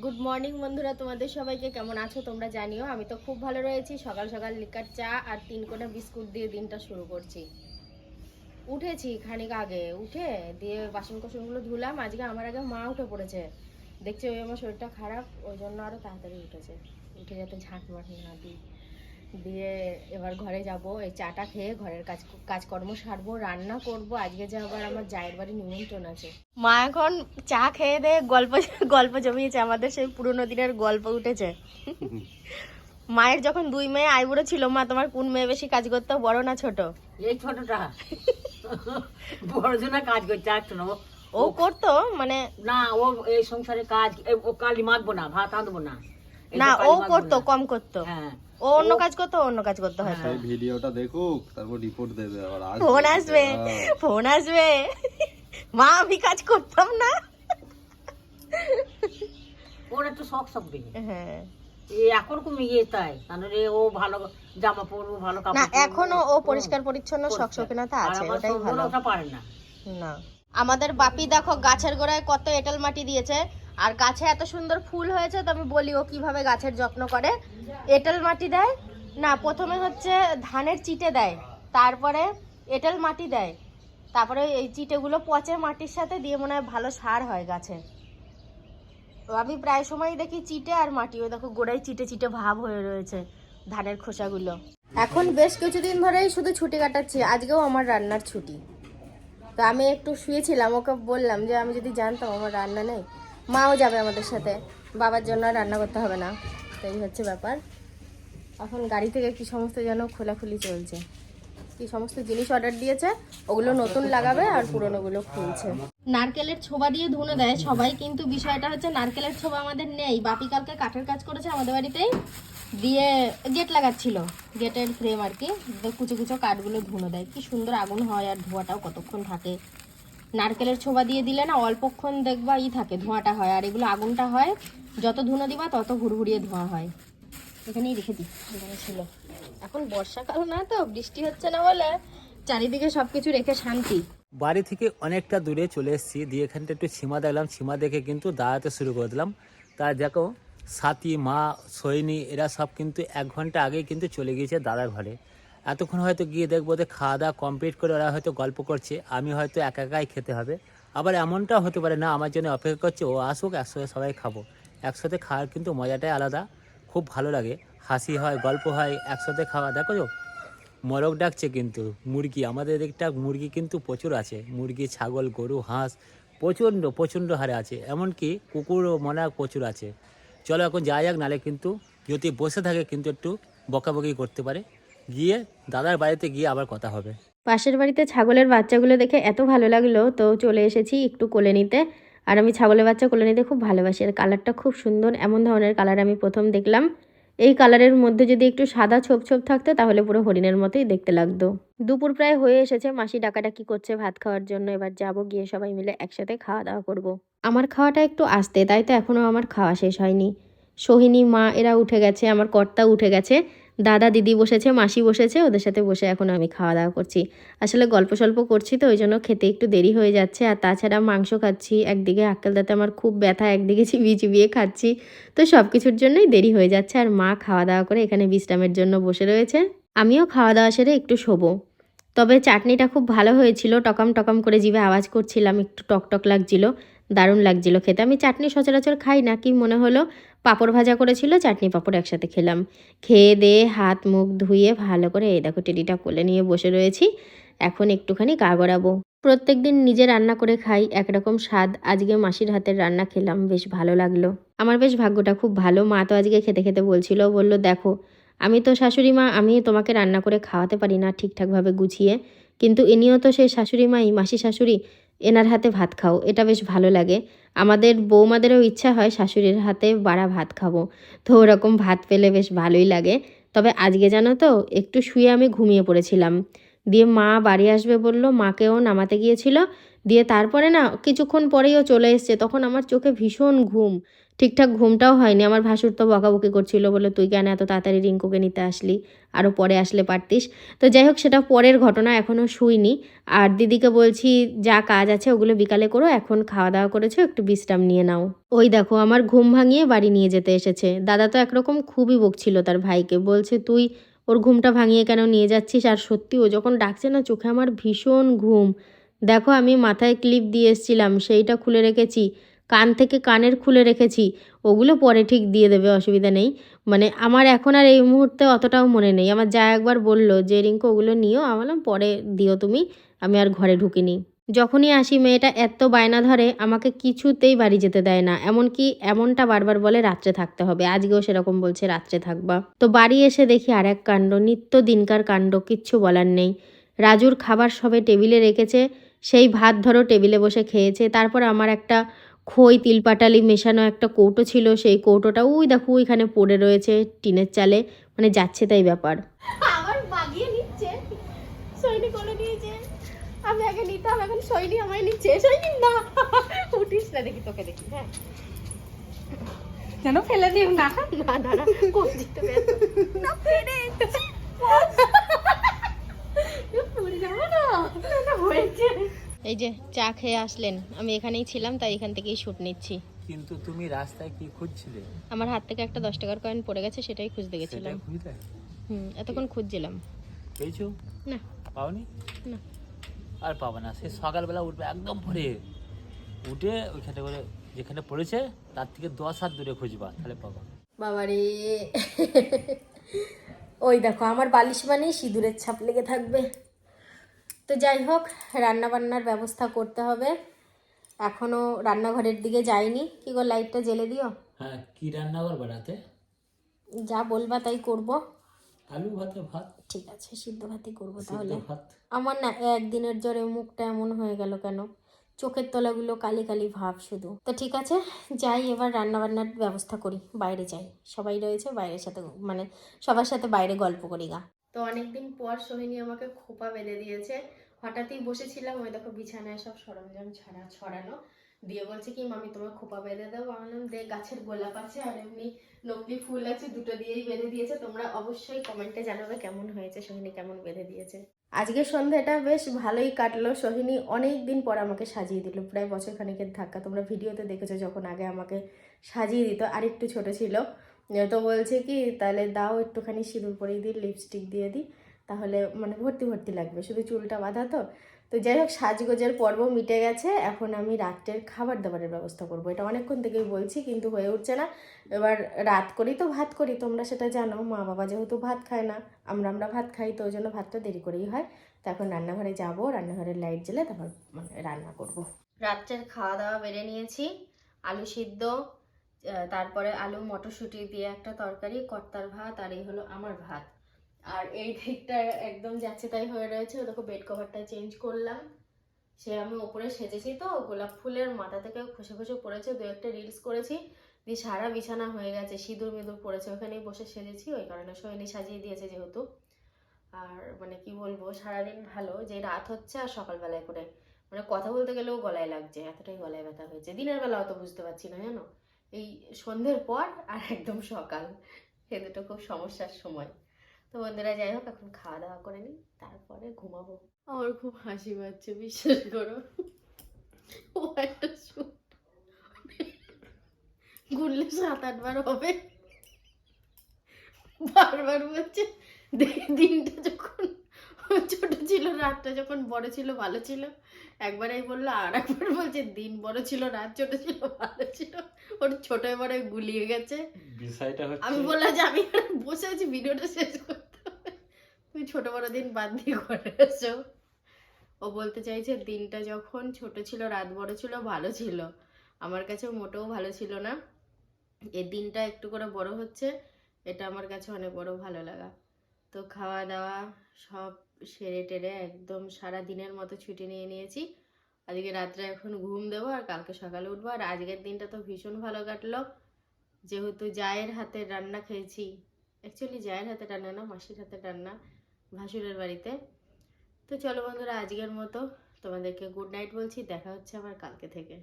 Good morning বন্ধুরা। তোমাদের সবাইকে কেমন আছো? তোমরা জানিও, আমি তো খুব ভালো রয়েছি। সকাল সকাল লিকার চা আর তিন কোটা বিস্কুট দিয়ে দিনটা শুরু করছি। উঠেছি খানিক আগে। উঠে দিয়ে বাসন কোসনগুলো ধুলাম। আজকে আমার আগে মা উঠে পড়েছে। দেখছি ওই আমার শরীরটা খারাপ, ওই জন্য আরও তাড়াতাড়ি উঠেছে। উঠে যাতে ঝাঁট মাঠ না দিই। দিয়ে এবার ঘরে যাব এই চাটা খেয়ে ঘরের কাজ কাজকর্ম সারবো রান্না করব। আজকে যে আবার আমার জায়ের বাড়ি নিমন্ত্রণ আছে। মা এখন চা খেয়ে দে গল্প গল্প জমিয়েছে আমাদের সেই পুরোনো দিনের গল্প উঠেছে। মায়ের যখন দুই মেয়ে আইবুড়ো ছিল মা তোমার কোন মেয়ে বেশি কাজ করতো বড় না ছোট? এই ছোটটা। বড়জনা কাজ করছে আর শোনো ও করতো মানে না ও এই সংসারে কাজ ও কালি মাখবো না ভাত আনব না। না ও করতো কম করতো। হ্যাঁ। ও অন্য কাজ করতো অন্য কাজ করতো হয়তো এই ভিডিওটা দেখুক তারপর রিপোর্ট দেবে আবার। ফোন আসবে হ্যাঁ। ফোন আসবে মা আমি কাজ করতাম না ওর একটু শখ শখ হ্যাঁ এখন কমে গিয়ে তাই তাহলে ও ভালো জামা পরবো ভালো কাপড় না। এখনও ও পরিষ্কার পরিচ্ছন্ন। শখশকিনতা আর আছে ওটাই ভালো ওটা পারে না না আমাদের বাপি দেখো গাছের গোড়ায় কত এঁটেল মাটি দিয়েছে আর গাছে এত সুন্দর ফুল হয়েছে, তো আমি বলি ও কীভাবে গাছের যত্ন করে। এঁটেল মাটি দেয়। না, প্রথমে হচ্ছে ধানের চিটে দেয়। তারপরে এঁটেল মাটি দেয়। তারপরে এই চিটেগুলো পচে মাটির সাথে দিয়ে মনে হয় ভালো সার হয় গাছে। আমি প্রায় সময় দেখি চিটে আর মাটি। ওই দেখো গোড়ায় চিটে চিটে ভাব হয়ে রয়েছে ধানের খোসাগুলো। এখন বেশ কিছুদিন ধরেই শুধু ছুটি কাটাচ্ছি। আজকেও আমার রান্নার ছুটি। তো আমি একটু শুয়েছিলাম, ওকে বললাম যে আমি যদি জানতাম আমার রান্না নেই। মাও যাবে আমাদের সাথে। বাবার জন্য রান্না করতে হবে না। তো এই হচ্ছে ব্যাপার। এখন গাড়ি থেকে কি সমস্ত যেন খোলাখুলি চলছে। কি সমস্ত জিনিস অর্ডার দিয়েছে, ওগুলো নতুন লাগাবে আর পুরনোগুলো খুলছে। নারকেলের ছোবা দিয়ে ধুনে দেয় সবাই, কিন্তু বিষয়টা হচ্ছে নারকেলের ছোবা আমাদের নেই। বাপি কালকে কাঠের কাজ করেছে আমাদের বাড়িতেই। দিয়ে গেট লাগাচ্ছিল। গেটের ফ্রেম আর কি। কুচো কুচো কাঠগুলো ধুনো দেয়। কি সুন্দর আগুন হয় আর ধোঁয়াটাও কতক্ষণ থাকে। নারকেলের ছোবা দিয়ে দিলে না অল্পক্ষণ দেখবা ই থাকে, ধোঁয়াটা হয়। আর এগুলো আগুনটা হয়, যত ধুনো দিবা তত হুড়হুড়িয়ে ধোঁয়া হয়। এখানেই রেখে দিই ছিল। এখন বর্ষাকাল না তো, বৃষ্টি হচ্ছে না বলে চারিদিকে সবকিছু রেখে শান্তি। বাড়ি থেকে অনেকটা দূরে চলে এসেছি, দিয়ে এখানটা একটু সীমা দেখলাম, সীমা দেখে কিন্তু দাঁড়াতে শুরু করে দিলাম। তা দেখো, সাথী, মা, সৈনী, এরা সব কিন্তু এক ঘণ্টা আগেই কিন্তু চলে গিয়েছে দাদার ঘরে। এতক্ষণ হয়তো গিয়ে দেখব যে খাওয়া দাওয়া কমপ্লিট করে ওরা হয়তো গল্প করছে, আমি হয়তো একা একাই খেতে হবে। আবার এমনটাও হতে পারে, না, আমার জন্য অপেক্ষা করছে, ও আসুক একসাথে সবাই খাব। একসাথে খাওয়ার কিন্তু মজাটাই আলাদা, খুব ভালো লাগে। হাসি হয়, গল্প হয়, একসাথে খাওয়া, দেখো মরক ডাকছে কিন্তু, মুরগি, আমাদের এদিকটা মুরগি কিন্তু প্রচুর আছে, মুরগি, ছাগল, গরু, হাঁস, প্রচণ্ড প্রচণ্ড হারে আছে, এমনকি কুকুরও মনে প্রচুর আছে। চলো এখন যাওয়া যাক, নালে কিন্তু যদি বসে থাকে, কিন্তু একটু বকাবকি করতে পারে। গিয়ে দাদার বাড়িতে গিয়ে আবার কথা হবে। পাশের বাড়িতে ছাগলের বাচ্চাগুলো দেখে এত ভালো লাগল, তো চলে এসেছি একটু কোলে নিতে। আর আমি ছাগলের বাচ্চা কোলে নিতে খুব ভালোবাসি আর কালারটা খুব সুন্দর, এমন ধরনের কালার আমি প্রথম দেখলাম। এই কালারের মধ্যে যদি একটু সাদা ছোপ ছোপ থাকতো, তাহলে পুরো হরিণের মতোই দেখতে লাগতো। দুপুর প্রায় হয়ে এসেছে, মাসি ডাকাডাকি করছে ভাত খাওয়ার জন্য, এবার যাব গিয়ে সবাই মিলে একসাথে খাওয়া দাওয়া করব। আমার খাওয়াটা একটু আসতে, তাই তো এখনও আমার খাওয়া শেষ হয়নি। সোহিনী, মা, এরা উঠে গেছে, আমার কর্তা উঠে গেছে। দাদা, দিদি বসেছে, মাসি বসেছে, ওদের সাথে বসে এখন আমি খাওয়া দাওয়া করছি। আসলে গল্প সল্প করছি তো ওই জন্য খেতে একটু দেরি হয়ে যাচ্ছে। আর তাছাড়া মাংস খাচ্ছি, একদিকে আক্কেল দাঁতে আমার খুব ব্যথা, একদিকে চিবিয়ে চিবিয়ে খাচ্ছি। তো সব কিছুর জন্যই দেরি হয়ে যাচ্ছে। আর মা খাওয়া দাওয়া করে এখানে বিশ্রামের জন্য বসে রয়েছে। আমিও খাওয়া দাওয়া সেরে একটু শোবো। তবে চাটনিটা খুব ভালো হয়েছিল। টকাম টকাম করে জিভে আওয়াজ করছিলাম, একটু টকটক লাগছিল, দারুণ লাগছিল খেতে। আমি চাটনি সচরাচর খাই না, কি মনে হলো? পাঁপড় ভাজা করেছিল, চাটনি পাঁপড় একসাথে খেলাম। খেয়ে দিয়ে হাত মুখ ধুয়ে ভালো করে এই দেখো টেডিটা কোলে নিয়ে বসে রয়েছি। এখন একটুখানি গা গড়াবো। প্রত্যেক দিন নিজে রান্না করে খাই, একরকম স্বাদ। আজকে মাসির হাতের রান্না খেলাম, বেশ ভালো লাগল। আমার বেশ ভাগ্যটা খুব ভালো। মা তো আজকে খেতে খেতে বলছিল, বলল, দেখো, আমি তো শাশুড়ি মা, আমি তোমাকে রান্না করে খাওয়াতে পারি না ঠিকঠাকভাবে গুছিয়ে। কিন্তু ইনিও তো সেই শাশুড়ি মাই, মাসি শাশুড়ি এনার হাতে ভাত খাও, এটা বেশ ভালো লাগে। আমাদের বৌমাদেরও ইচ্ছা হয় শাশুড়ির হাতে বাড়া ভাত খাব। তো ওরকম ভাত পেলে বেশ ভালোই লাগে। তবে আজকে জানো তো, একটু শুয়ে আমি ঘুমিয়ে পড়েছিলাম। দিয়ে মা বাড়ি আসবে বলল মাকেও নামাতে গিয়েছিল। দিয়ে তারপরে না, কিছুক্ষণ পরেই ও চলে এসছে। তখন আমার চোখে ভীষণ ঘুম। ঠিকঠাক ঘুমটাও হয়নি। আমার ভাসুর তো বকাবকি করছিল বলে তুই কেন এত তাড়াতাড়ি রিঙ্কুকে নিতে আসলি? আরও পরে আসলে পারতিস? তো যাই হোক, সেটা পরের ঘটনা এখনও শুইনি। আর দিদিকে বলছি, যা কাজ আছে ওগুলো বিকালে করো, এখন খাওয়া দাওয়া করেছ, একটু বিশ্রাম নিয়ে নাও। ওই দেখো, আমার ঘুম ভাঙিয়ে বাড়ি নিয়ে যেতে এসেছে। দাদা তো একরকম খুবই বকছিল তার ভাইকে। বলছে, তুই ওর ঘুমটা ভাঙিয়ে কেন নিয়ে যাচ্ছিস? আর সত্যি ও যখন ডাকছে না, চোখে আমার ভীষণ ঘুম। দেখো, আমি মাথায় ক্লিপ দিয়ে এসেছিলাম, সেইটা খুলে রেখেছি। কান থেকে কানের খুলে রেখেছি, ওগুলো পরে ঠিক দিয়ে দেবে, অসুবিধা নেই। মানে আমার এখন আর এই মুহূর্তে অতটাও মনে নেই। আমার যা একবার বলল যে, রিঙ্কু, ওগুলো নিও। আমি বললাম, পরে দিও তুমি, আমি আর ঘরে ঢুকিনি। যখনই আসি, মেয়েটা এত বায়না ধরে, আমাকে কিছুতেই বাড়ি যেতে দেয় না। এমনকি এমনটা বারবার বলে, রাত্রে থাকতে হবে। আজকেও সেরকম বলছে, রাত্রে থাকবা। তো বাড়ি এসে দেখি আর এক কাণ্ড, নিত্য দিনকার কাণ্ড, কিচ্ছু বলার নেই। রাজুর খাবার সবে টেবিলে রেখেছে, সেই ভাত ধরো টেবিলে বসে খেয়েছে। তারপর আমার একটা খই তিলপাটালি মেশানো একটা কৌটো ছিল সেই কৌটোটা ওই দেখো ওইখানে পড়ে রয়েছে টিনের চালে মানে যাচ্ছে তাই ব্যাপার। আবার বাগিয়ে নিচ্ছে। সৈনি কোলে নিয়েছে আমি আগে নিতাম এখন সৈনি আমায় নিচ্ছে। সৈনি না উঠিস না দেখি তোকে দেখি হ্যাঁ। কেন ফেলে দিও না। না না না কোন দিতে না ফেলে পড়ে যাব না না, না হয়েছে এই যে চা খেয়ে আসলেন। আমি এখানেই ছিলাম তাই এখান থেকেই শ্যুট নিচ্ছি। কিন্তু তুমি রাস্তায় কি খুঁজছিলে? আমার হাত থেকে একটা দশ টাকার কয়েন পড়ে গেছে সেটাই খুঁজতে গেছিলাম। হুম এতক্ষণ খুঁজছিলাম। পেয়েছ? না। পাওনি? না। আর পাবো না সে সকালবেলা উঠবে একদম ভোরে। উঠে ওইখানে করে যেখানে পড়েছে তার থেকে দশ হাত দূরে খুঁজবা তাহলে পাবা। বাবারে। ওই দেখো আমার বালিশ মানেই সিঁদুরের ছাপ লেগে থাকবে। তো যাই হোক রান্নাবান্নার ব্যবস্থা করতে হবে। এখনও রান্নাঘরের দিকে যাইনি। কি গো লাইটটা জ্বেলে দিও? হ্যাঁ কি রান্না করবা রাতে? যা বলবা তাই করব। আলু ভাতে ভাত? ঠিক আছে সিদ্ধ ভাতই করব তাহলে। ভাত। আমার না একদিনের জ্বরে মুখটা এমন হয়ে গেল কেন? চোখের তলাগুলো কালি কালি ভাব শুধু। তো ঠিক আছে যাই এবার রান্নাবান্নার ব্যবস্থা করি বাইরে যাই। সবাই রয়েছে বাইরের সাথে মানে সবার সাথে বাইরে গল্প করি গা। তো অনেকদিন পর সোহিনী আমাকে খোপা বেঁধে দিয়েছে। হঠাৎই বসেছিলাম, ওই দেখো বিছানায় সব সরঞ্জাম ছাড়া, ছড়ানো। দিয়ে বলছে কি, মামি, তোমার খোপা বেঁধে দাও। বললাম, দে, গাছের গোলাপ আছে আর এমনি নকলি ফুল আছে, দুটো দিয়েই বেঁধে দিয়েছে। তোমরা অবশ্যই কমেন্টে জানাবে কেমন হয়েছে সোহিনী, কেমন বেঁধে দিয়েছে। আজকে সন্ধ্যাটা বেশ ভালোই কাটলো। সোহিনী অনেক দিন পর আমাকে সাজিয়ে দিল, প্রায় বছর খানিকের ধাক্কা। তোমরা ভিডিওতে দেখেছ যখন আগে আমাকে সাজিয়ে দিত, আর একটু ছোট ছিল। তো বলছে কি, তাহলে দাও একটুখানি সিঁদুর পরিয়ে দিই, লিপস্টিক দিয়ে দিই। তাহলে মানে ভর্তি ভর্তি লাগবে, শুধু চুলটা বাঁধা তো। তো যাই হোক, সাজগোজের পর্ব মিটে গেছে, এখন আমি রাত্রের খাবার দাবারের ব্যবস্থা করব। এটা অনেকক্ষণ থেকেই বলছি, কিন্তু হয়ে উঠছে না। এবার রাত করি তো, ভাত করি, তোমরা সেটা জানো। মা বাবা যেহেতু ভাত খায় না, আমরা আমরা ভাত খাই, তো ওই জন্য ভাতটা দেরি করেই হয়। তো এখন রান্নাঘরে যাব, রান্নাঘরের লাইট জ্বেলে তারপর মানে রান্না করব। রাত্রের খাওয়া দাওয়া বেড়ে নিয়েছি, আলু সিদ্ধ তারপরে আলু মটরশুঁটি দিয়ে একটা তরকারি, কর্তার ভাত, আর এই হলো আমার ভাত। আর এই দিকটা একদম যাচ্ছে তাই হয়ে রয়েছে। দেখো বেড কভারটা চেঞ্জ করলাম। সে আমি ওপরে সেজেছি তো, গোলাপ ফুলের মাথা থেকে খসে খসে পড়েছে। দু একটা রিলস করেছি, দিয়ে সারা বিছানা হয়ে গেছে, সিঁদুর মিঁদুর পড়েছে। ওখানেই বসে সেজেছি, ওই কারণে সোহিনী সাজিয়ে দিয়েছে যেহেতু। আর মানে কি বলব, সারাদিন ভালো। যে রাত হচ্ছে আর সকালবেলায় করে। মানে কথা বলতে গেলেও গলায় লাগছে, এতটাই গলায় ব্যথা হয়েছে। দিনের বেলা অত বুঝতে পারছি না, জানো? এই সন্ধ্যের পর আর একদম সকাল। এ দুটো খুব সমস্যার সময়। তো বন্ধুরা যাই হোক এখন খাওয়া দাওয়া করে নিই তারপরে ঘুমাবো। আমার খুব হাসি পাচ্ছে বিশ্বাস করো। ও একটা ঘুরলে সাত আটবার হবে। বারবার বলছে দিনটা যখন ছোট ছিল রাতটা যখন বড় ছিল ভালো ছিল। একবারেই বলল আর একবার বলছে দিন বড় ছিল রাত ছোট ছিল ভালো ছিল। ওর ছোট বড় গুলিয়ে গেছে। আমি বললাম যে আমি বসে আছি ভিডিওটা শেষ হবে তুমি ছোট বড় দিন বাদ দিয়ে এসো। ও বলতে চাইছে, দিনটা যখন ছোট ছিল, রাত বড় ছিল, ভালো ছিল। আমার কাছে মোটেও ভালো ছিল না। এই দিনটা একটু করে বড় হচ্ছে, এটা আমার কাছে অনেক বড় ভালো লাগা। তো খাওয়া দাওয়া সব সেরে টেরে একদম সারা দিনের মতো ছুটি নিয়ে নিয়েছি। আজকে রাত্রে এখন ঘুম দেবো আর কালকে সকালে উঠবো। আর আজকের দিনটা তো ভীষণ ভালো কাটলো। যেহেতু জায়ের হাতে রান্না খেয়েছি অ্যাকচুয়ালি জায়ের হাতে রান্না না, মাসির হাতে রান্না। ভাসুরের বাড়িতে। তো চলো বন্ধুরা, আজকের মতো তোমাদেরকে গুড নাইট বলছি, দেখা হচ্ছে আবার কালকে থেকে।